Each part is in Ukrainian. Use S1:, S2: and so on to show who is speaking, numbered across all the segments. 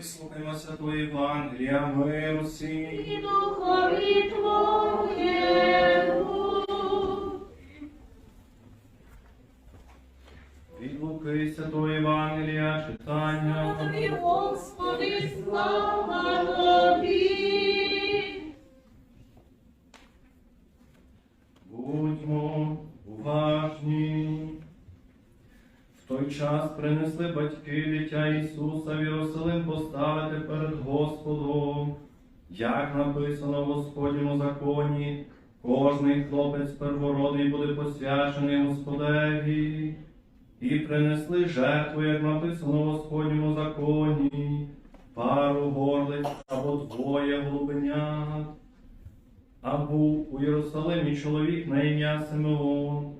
S1: Вислухаймо Святого Євангелія, миру всім.
S2: І духові Твоєму.
S1: Від Луки Святого той час принесли батьки дитя Ісуса в Єрусалим поставити перед Господом. Як написано в Господньому законі, кожний хлопець первородний буде посвячений Господеві. І принесли жертву, як написано в Господньому законі, пару горлиць або двоє голубенят. А був у Єрусалимі чоловік на ім'я Симеон,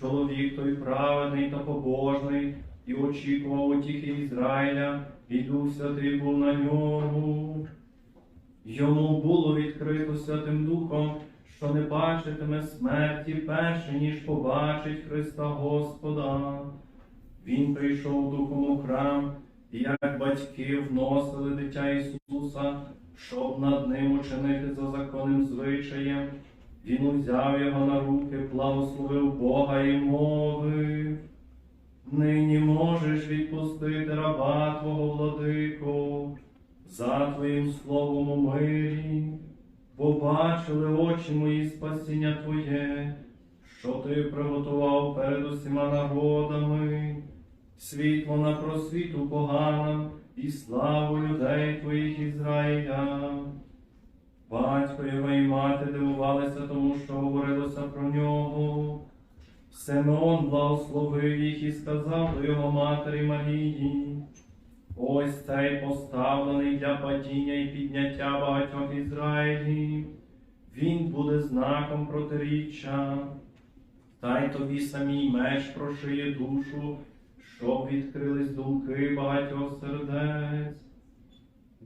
S1: чоловік той праведний та побожний, і очікував утіхи Ізраїля, і Дух Святий був на ньому. Йому було відкрито Святим Духом, що не бачитиме смерті перше, ніж побачить Христа Господа. Він прийшов духом у храм, і як батьки вносили дитя Ісуса, щоб над ним учинити за законним звичаєм, він узяв його на руки, благословив Бога і мовив. Нині можеш відпустити раба Твого владико, за Твоїм словом у мирі, побачили очі мої спасіння Твоє, що Ти приготував перед усіма народами, світло на просвіту поганам і славу людей Твоїх Ізраїля. Батько його і мати дивувалися тому, що говорилося про нього. Симеон благословив їх і сказав до його матері Марії. Ось цей поставлений для падіння і підняття багатьох Ізраїлів. Він буде знаком протиріччя. Та й тобі самій меч прошиє душу, щоб відкрились думки багатьох сердець.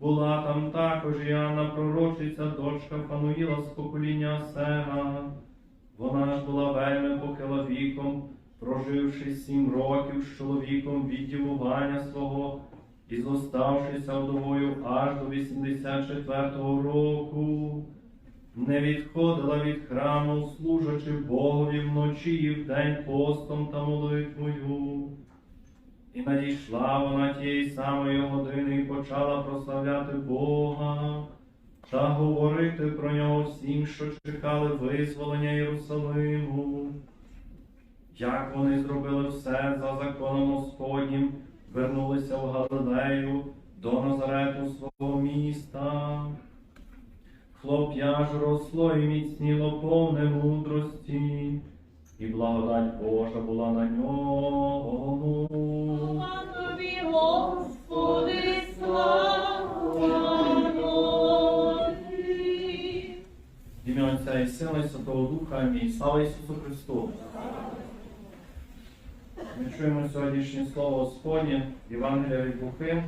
S1: Була там також і Анна пророчиця, дочка Фануїла з покоління Сера. Вона ж була вельми похила віком, проживши сім років з чоловіком від дівування свого і зоставшися вдовою аж до 84-го року. Не відходила від храму, служачи Богові вночі і вдень постом та молитвою. І надійшла вона тієї самої години і почала прославляти Бога та говорити про нього всім, що чекали визволення Єрусалиму. Як вони зробили все за законом Господнім, вернулися в Галилею до Назарету свого міста. Хлоп'я ж росло і міцніло повне мудрості, і благодать Божа була на ньому. Ім'я і Святого Духа. Амінь. Слава Ісусу Христу! Ми чуємо сьогоднішнє слово Господнє, Євангелія від Луки.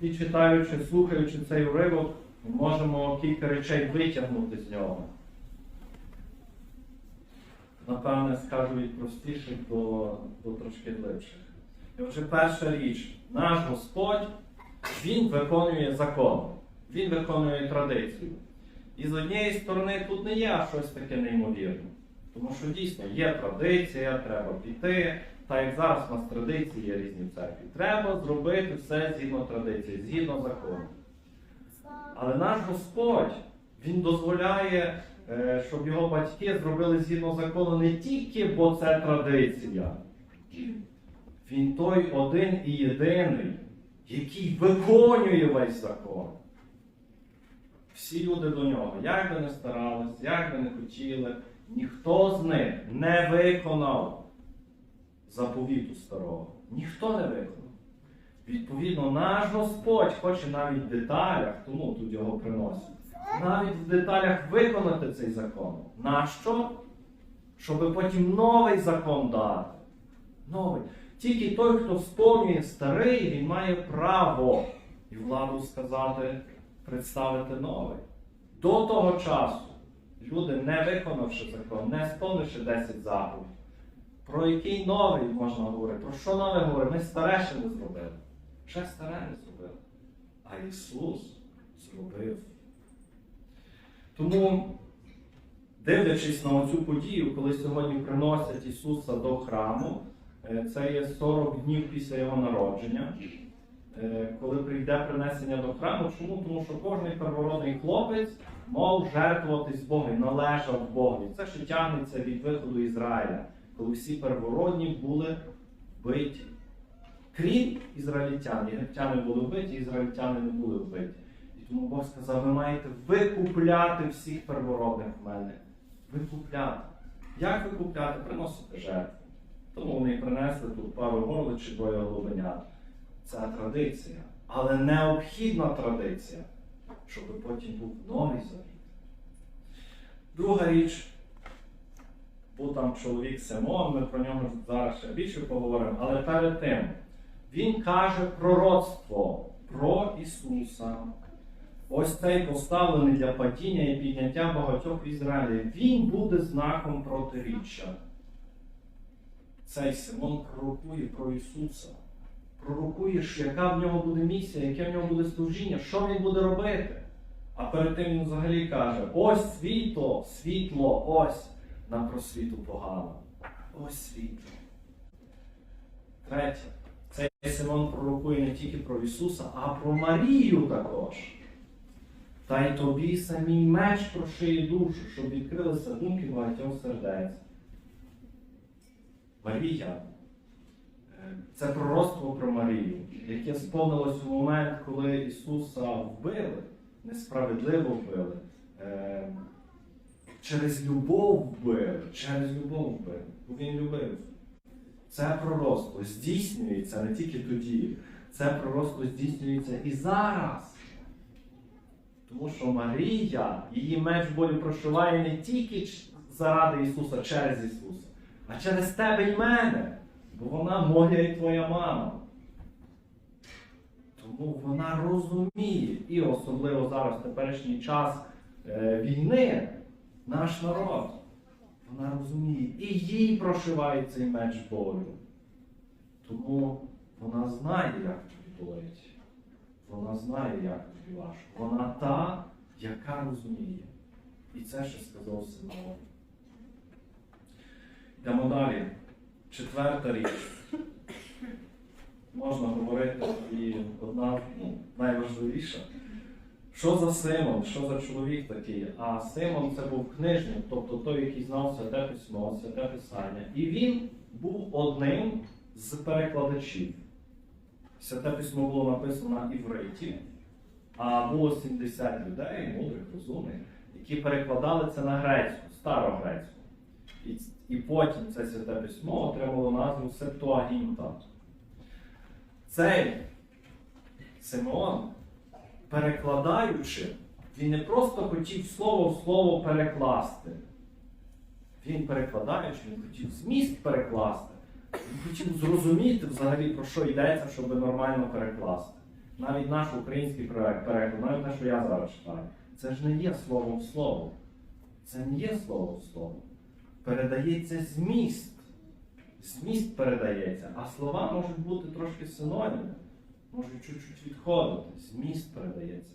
S1: І читаючи, слухаючи цей уривок, ми можемо кілька речей витягнути з нього. Напевне, скажу від простіших до, до трошки глибших. І отже, перша річ, наш Господь, Він виконує закон, Він виконує традицію. І з однієї сторони тут не є щось таке неймовірне. Тому що дійсно є традиція, треба піти. Та як зараз у нас традиції є різні в церкві. Треба зробити все згідно традиції, згідно закону. Але наш Господь, Він дозволяє, е, щоб його батьки зробили згідно закону не тільки, бо це традиція. Він той один і єдиний, який виконує весь закон. Всі люди до нього, як би не старались, як би не хотіли, ніхто з них не виконав заповіту старого. Ніхто не виконав. Відповідно, наш Господь хоче навіть в деталях, тому тут його приносять, навіть в деталях виконати цей закон. Нащо? Щоб потім новий закон дати. Новий. Тільки той, хто сповнює старий, він має право і владу сказати, представити новий. До того часу люди, не виконавши закон, не сповнивши 10 заповідей, про який новий можна говорити? Про що нове говорити? Ми старе ще не зробили. Ще старе не зробили. а Ісус зробив. Тому, дивлячись на цю подію, коли сьогодні приносять Ісуса до храму, е, це є 40 днів після Його народження. Е, Коли прийде принесення до храму, чому? Тому що кожен первородний хлопець мав жертвуватись Богу, належав Богу. Це ще тягнеться від виходу Ізраїля, коли всі первородні були вбиті. Крім ізраїльтян. Єгиптяни були вбиті, ізраїльтяни не були вбиті. І тому Бог сказав, ви маєте викупляти всіх первородних в мене. Викупляти. Як викупляти? Приносити жертву. Тому вони принесли тут пару горлиць чи двоє голубенят. Це традиція. Але необхідна традиція, щоб потім був новий завіт. Друга річ, був там чоловік Симон, ми про нього зараз ще більше поговоримо, але перед тим він каже пророцтво про Ісуса. Ось цей поставлений для падіння і підняття багатьох в Ізраїлі. Він буде знаком протиріччя. Цей Симон пророкує про Ісуса. Пророкує, що яка в нього буде місія, яке в нього буде служіння, що він буде робити. А перед тим він взагалі каже: ось світло, світло, ось на просвіту погано. Ось світло. Третє. Цей Симон пророкує не тільки про Ісуса, а про Марію також. Та й тобі самій меч прошиє душу, щоб відкрилися думки багатьох сердець. Марія. Це пророцтво про Марію, яке сповнилось у момент, коли Ісуса вбили, несправедливо вбили. е, Через любов вбили, через любов вбили, бо Він любив. Це пророцтво здійснюється не тільки тоді, це пророцтво здійснюється і зараз. Тому що Марія, її меч болі прошиває не тільки заради Ісуса, через Ісуса, а через тебе і мене. Бо вона моя і твоя мама. Тому вона розуміє, і особливо зараз, в теперішній час е, війни, наш народ. Вона розуміє, і їй прошиває цей меч болю. Тому вона знає, як тобі болить. Вона знає, як тобі важко. Вона та, яка розуміє. І це ще сказав Симеон. Йдемо далі. Четверта річ. Можна говорити і одна ну, найважливіша. Що за Симон? Що за чоловік такий? А Симон це був книжник, тобто той, який знав святе письмо, святе писання. І він був одним з перекладачів. Святе письмо було написано на івриті, а було 70 людей, мудрих, розумних, які перекладали це на грецьку, старогрецьку. І, і потім це святе письмо отримало назву Септуагінта. Цей Симеон, перекладаючи, він не просто хотів слово в слово перекласти. Він перекладаючи, він хотів зміст перекласти. Він хотів зрозуміти взагалі, про що йдеться, щоб нормально перекласти. Навіть наш український переклад, навіть те, що я зараз читаю, це ж не є слово в слово. Це не є слово в слово. Передається зміст. Зміст передається, а слова можуть бути трошки синоніми, можуть чуть-чуть відходити. Зміст передається.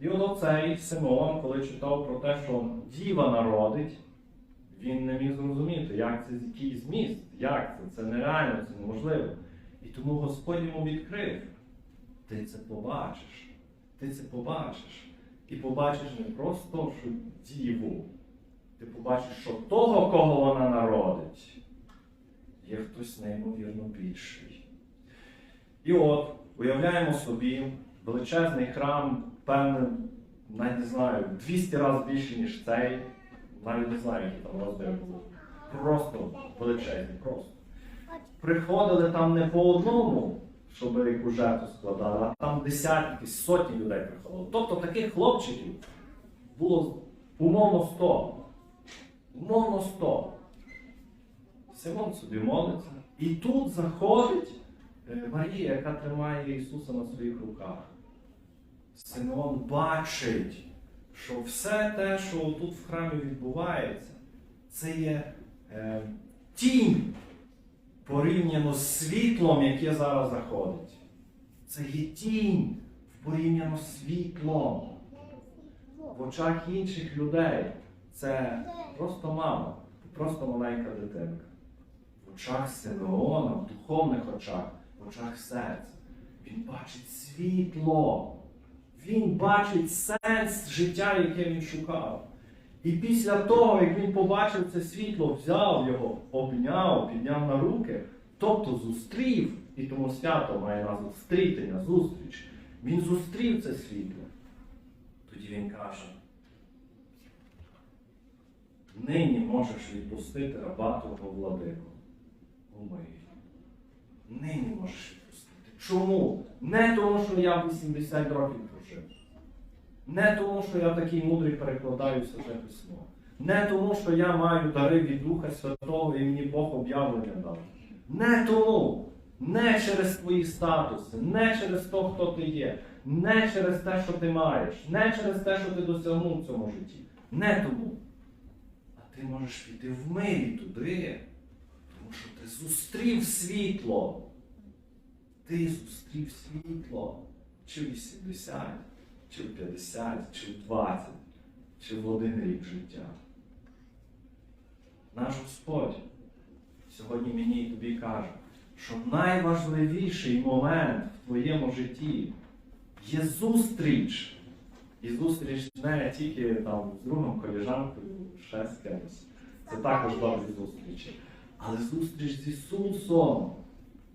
S1: І от оцей Симеон, коли читав про те, що діва народить, він не міг зрозуміти, як це який зміст, як це, це нереально, це неможливо. І тому Господь йому відкрив. Ти це побачиш. Ти це побачиш. І побачиш не просто що діву. Ти побачиш, що того, кого вона народить, є хтось неймовірно більший. І от, уявляємо собі, величезний храм, певне, навіть не знаю, 200 разів більший, ніж цей. Навіть не знаю, які там розміри були. Просто величезні, просто. Приходили там не по одному, щоб яку жертву складали, а там десятки, сотні людей приходило. Тобто таких хлопчиків було умовно 100. Умовно 100. Симон собі молиться. І тут заходить е, Марія, яка тримає Ісуса на своїх руках. Симон бачить, що все те, що тут в храмі відбувається, це є е, тінь порівняно з світлом, яке зараз заходить. Це є тінь порівняно з світлом. В очах інших людей це просто мама, просто маленька дитинка. В очах Симеона, в духовних очах, в очах серця. Він бачить світло. Він бачить сенс життя, яке він шукав. І після того, як він побачив це світло, взяв його, обняв, підняв на руки, тобто зустрів, і тому свято має назву зустрітення, зустріч. Він зустрів це світло. Тоді він каже: нині можеш відпустити раба твого владику. Умий. Нині можеш відпустити. Чому? Не тому, що я 80 років прожив. Не тому, що я такий мудрий перекладаю святе письмо. Не тому, що я маю дари від Духа Святого і мені Бог об'явлення дав. Не тому. Не через твої статуси, не через те, хто ти є, не через те, що ти маєш, не через те, що ти досягнув в цьому житті. Не тому. Ти можеш піти в мирі туди, тому що ти зустрів світло. Ти зустрів світло. Чи в 80, чи в 50, чи в 20, чи в один рік життя. Наш Господь сьогодні мені і тобі каже, що найважливіший момент в твоєму житті є зустріч. І зустріч не тільки там з другом, коліжанкою, ще з кимось. Це також добрі зустрічі. Але зустріч з Ісусом,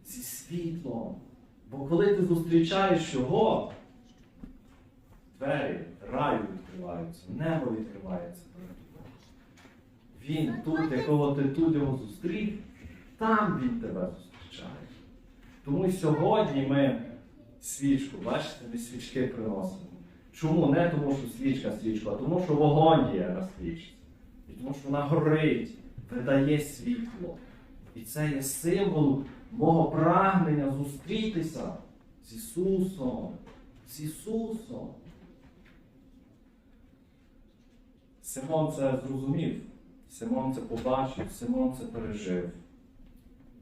S1: зі світлом. Бо коли ти зустрічаєш Його, двері раю відкриваються, небо відкривається. Він тут, якого ти тут його зустрів, там він тебе зустрічає. Тому сьогодні ми свічку, бачите, ми свічки приносимо. Чому? Не тому, що свічка свічка, а тому, що вогонь є на свічці. І тому, що вона горить, видає світло. І це є символ мого прагнення зустрітися з Ісусом. З Ісусом. Симон це зрозумів, Симон це побачив, Симон це пережив.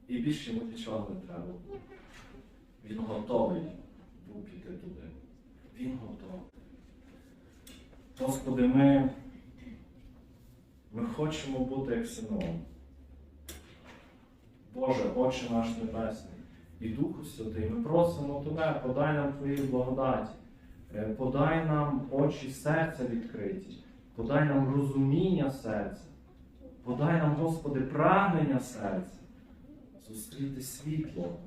S1: І більше йому нічого не треба. Він готовий був піти туди. Він готовий. Господи, ми, ми хочемо бути як Симон. Боже, Отче наш Небесний і Духу Святий, ми просимо Тебе, подай нам Твої благодаті, Е, подай нам очі серця відкриті, подай нам розуміння серця, подай нам, Господи, прагнення серця, зустріти світло,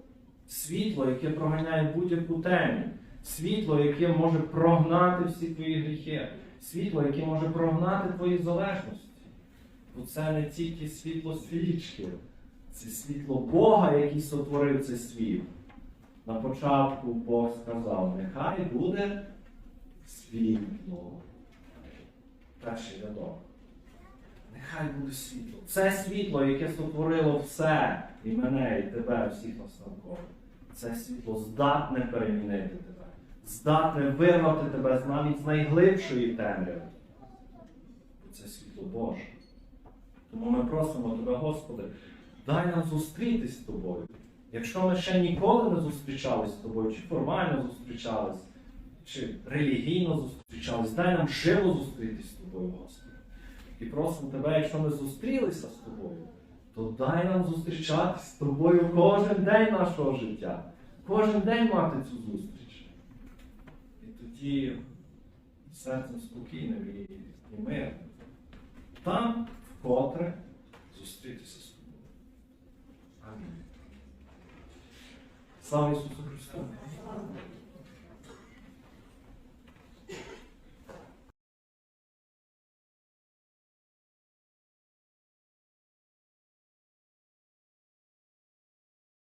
S1: світло, яке проганяє будь-яку темінь, світло, яке може прогнати всі твої гріхи, світло, яке може прогнати твої залежності. Бо це не тільки світло свічки, це світло Бога, який сотворив цей світ. На початку Бог сказав, нехай буде світло. Перший рядок. Нехай буде світло. Це світло, яке сотворило все, і мене, і тебе, всіх нас навколо. Це світло здатне перемінити тебе, здатне вирвати тебе навіть з найглибшої темряви. Це світло Боже. Тому ми просимо тебе, Господи, дай нам зустрітись з тобою. Якщо ми ще ніколи не зустрічались з тобою, чи формально зустрічались, чи релігійно зустрічались, дай нам живо зустрітись з тобою, Господи. І просимо тебе, якщо ми зустрілися з тобою, то дай нам зустрічатись з тобою кожен день нашого життя, кожен день мати цю зустріч. І тоді серцем спокійним і, і мирним. Там вкотре зустрітися з тобою. Амінь. Слава Ісусу Христу!